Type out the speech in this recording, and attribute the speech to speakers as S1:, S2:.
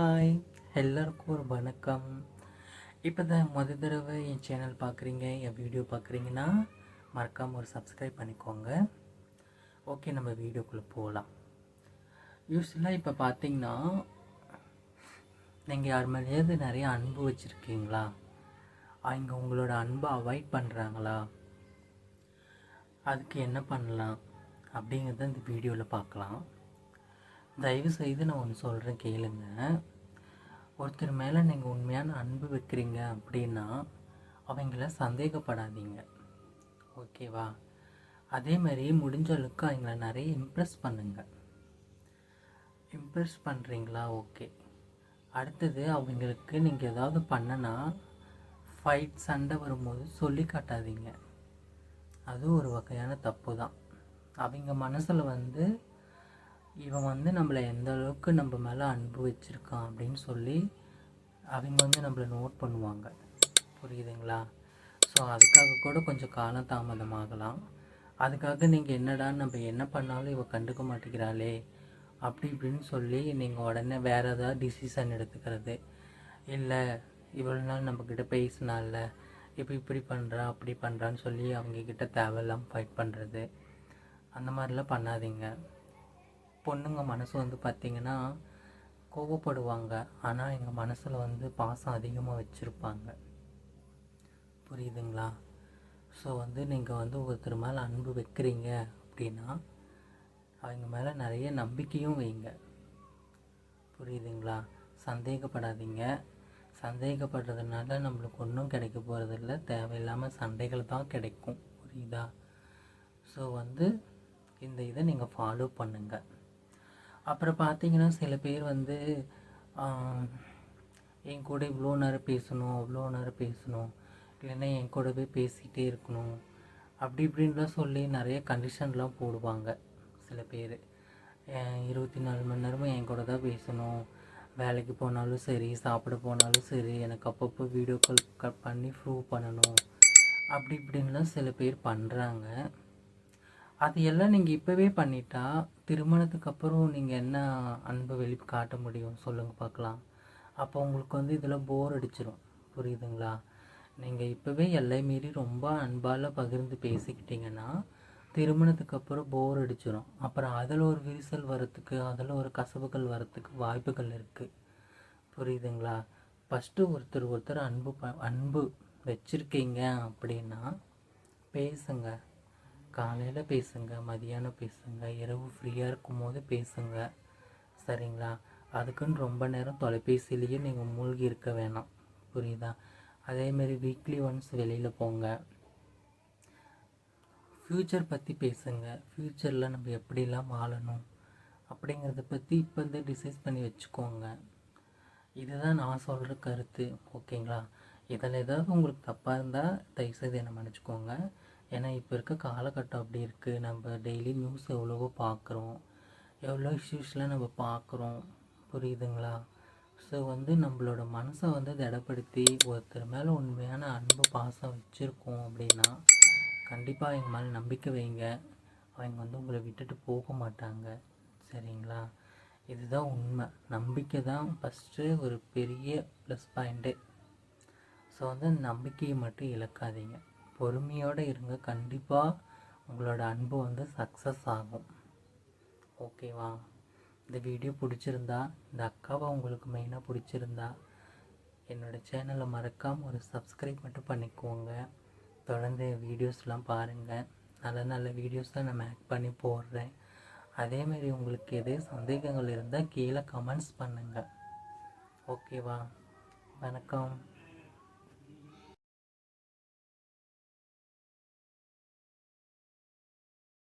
S1: Hi. எல்லாருக்கும் ஒரு வணக்கம். இப்போ தான் முத தடவை என் சேனல் பார்க்குறீங்க என் வீடியோ பார்க்குறீங்கன்னா மறக்காமல் ஒரு சப்ஸ்கிரைப் பண்ணிக்கோங்க. ஓகே நம்ம வீடியோக்குள்ளே போகலாம் யூஸ்வலாக இப்போ பார்த்தீங்கன்னா நீங்கள் யார் மேலேயாவது நிறைய அன்பு வச்சுருக்கீங்களா? அவங்க உங்களோட அன்பை அவாய்ட் பண்ணுறாங்களா அதுக்கு என்ன பண்ணலாம் அப்படிங்கிறத இந்த வீடியோவில் பார்க்கலாம் தயவு செய்து நான் ஒன்று சொல்கிறேன் கேளுங்கள் ஒருத்தர் மேலே நீங்கள் உண்மையான அன்பு வைக்கிறீங்க அப்படின்னா அவங்கள சந்தேகப்படாதீங்க. ஓகேவா அதே மாதிரி முடிஞ்ச அளவுக்கு அவங்கள நிறைய இம்ப்ரெஸ் பண்ணுங்கள் இம்ப்ரெஸ் பண்ணுறீங்களா ஓகே அடுத்தது அவங்களுக்கு நீங்கள் ஏதாவது பண்ணனா ஃபைட் சண்டை வரும்போது சொல்லி காட்டாதீங்க. அது ஒரு வகையான தப்பு தான் அவங்க மனசில் வந்து இவன் வந்து நம்மளை எந்த அளவுக்கு நம்ம மேலே அன்பு வச்சுருக்கான் அப்படின்னு சொல்லி அவங்க வந்து நம்மளை நோட் பண்ணுவாங்க. புரியுதுங்களா? ஸோ அதுக்காக கூட கொஞ்சம் காலம் தாமதமாகலாம். அதுக்காக நீங்கள் என்னடா நம்ம என்ன பண்ணாலும் இவ கண்டுக்க மாட்டேங்கிறாளே அப்படி இப்படின்னு சொல்லி நீங்கள் உடனே வேறு ஏதாவது டிசிஷன் எடுத்துக்கிறது. இல்லை இவ்வளோ நாள் நம்மக்கிட்ட பேசினால இப்போ இப்படி பண்ணுறா அப்படி பண்ணுறான்னு சொல்லி அவங்கக்கிட்ட தேவையில்லாமல் ஃபைட் பண்ணுறது அந்த மாதிரிலாம் பண்ணாதீங்க. பொண்ணுங்க மனசு வந்து பார்த்திங்கன்னா கோவப்படுவாங்க. ஆனால் எங்கள் மனசில் வந்து பாசம் அதிகமாக வச்சுருப்பாங்க. புரியுதுங்களா? ஸோ வந்து நீங்கள் வந்து ஒருத்தர் மேலே அன்பு வைக்கிறீங்க அப்படின்னா அவங்க மேலே நிறைய நம்பிக்கையும் வைங்க. புரியுதுங்களா? சந்தேகப்படாதீங்க. சந்தேகப்படுறதுனால நம்மளுக்கு ஒன்றும் கிடைக்க போகிறதில்ல தேவையில்லாமல் சண்டைகள் தான் கிடைக்கும். புரியுதா? ஸோ வந்து இந்த இதை நீங்கள் ஃபாலோ பண்ணுங்கள் அப்புறம் பார்த்தீங்கன்னா சில பேர் வந்து என் கூட இவ்வளோ நேரம் பேசணும் அவ்வளோ நேரம் பேசணும் இல்லைன்னா என் கூடவே பேசிகிட்டே இருக்கணும் அப்படி இப்படின்லாம் சொல்லி நிறைய கண்டிஷன்லாம் போடுவாங்க சில பேர். இருபத்தி நாலு மணி நேரமும் என் கூட தான் பேசணும். வேலைக்கு போனாலும் சரி சாப்பிட போனாலும் சரி எனக்கு அப்பப்போ வீடியோ கால் கட் பண்ணி ப்ரூவ் பண்ணணும் அப்படி இப்படின்லாம் சில பேர் பண்ணுறாங்க அது எல்லாம் நீங்கள் இப்போவே பண்ணிட்டா திருமணத்துக்கு அப்புறம் நீங்கள் என்ன அன்பை வெளி காட்ட முடியும்? சொல்லுங்கள் பார்க்கலாம். அப்போ உங்களுக்கு வந்து இதில் போர் அடிச்சிடும் புரியுதுங்களா? நீங்கள் இப்போவே எல்லை மீறி ரொம்ப அன்பால் பகிர்ந்து பேசிக்கிட்டிங்கன்னா திருமணத்துக்கு அப்புறம் போர் அடிச்சிடும் அப்புறம் அதில் ஒரு விரிசல் வரத்துக்கு அதில் ஒரு கசவுகள் வரத்துக்கு வாய்ப்புகள் இருக்குது புரியுதுங்களா? ஃபஸ்ட்டு ஒருத்தர் ஒருத்தர் அன்பு ப அன்பு வச்சுருக்கீங்க அப்படின்னா பேசுங்க. காலையில் பேசுங்க மதியானம் பேசுங்க இரவு ஃப்ரீயாக இருக்கும்போது பேசுங்க. சரிங்களா? அதுக்குன்னு ரொம்ப நேரம் தொலைபேசியிலேயே நீங்கள் மூழ்கி இருக்க வேணாம். புரியுதா? அதேமாரி வீக்லி ஒன்ஸ் வெளியில் போங்க. ஃப்யூச்சர் பற்றி பேசுங்க. ஃப்யூச்சரில் நம்ம எப்படிலாம் வாழணும் அப்படிங்கிறத பற்றி இப்போ வந்து டிசைட் பண்ணி வச்சுக்கோங்க. இதுதான் நான் சொல்கிற கருத்து. ஓகேங்களா? இதில் ஏதாவது உங்களுக்கு தப்பாக இருந்தால் தயவுசெய்து என்னை மன்னிச்சுக்கோங்க. ஏன்னா இப்போ இருக்க காலகட்டம் அப்படி இருக்குது நம்ம டெய்லி நியூஸ் எவ்வளவோ பார்க்குறோம் எவ்வளோ இஷ்யூஸ்லாம் நம்ம பார்க்குறோம் புரியுதுங்களா? ஸோ வந்து நம்மளோட மனசை வந்து திடப்படுத்தி ஒருத்தர் மேலே உண்மையான அன்பு பாசம் வச்சுருக்கோம் அப்படின்னா கண்டிப்பாக எங்கள் மேலே நம்பிக்கை வைங்க. அவங்க வந்து உங்களை விட்டுட்டு போக மாட்டாங்க. சரிங்களா? இதுதான் உண்மை. நம்பிக்கை தான் ஃபஸ்ட்டு ஒரு பெரிய ப்ளஸ் பாயிண்ட்டு ஸோ வந்து அந்த நம்பிக்கையை மட்டும் இழக்காதீங்க. பொறுமையோடு இருங்க. கண்டிப்பாக உங்களோட அன்பு வந்து சக்ஸஸ் ஆகும். ஓகேவா இந்த வீடியோ பிடிச்சிருந்தா இந்த அக்காவை உங்களுக்கு மெயினாக பிடிச்சிருந்தா என்னோடய சேனலை மறக்காமல் ஒரு சப்ஸ்கிரைப் மட்டும் பண்ணிக்கோங்க. தொடர்ந்து வீடியோஸ்லாம் பாருங்கள் நல்ல நல்ல வீடியோஸ் தான் நான் மேக் பண்ணி போடுறேன். அதேமாரி உங்களுக்கு எதே சந்தேகங்கள் இருந்தால் கீழே கமெண்ட்ஸ் பண்ணுங்கள் ஓகேவா வணக்கம்.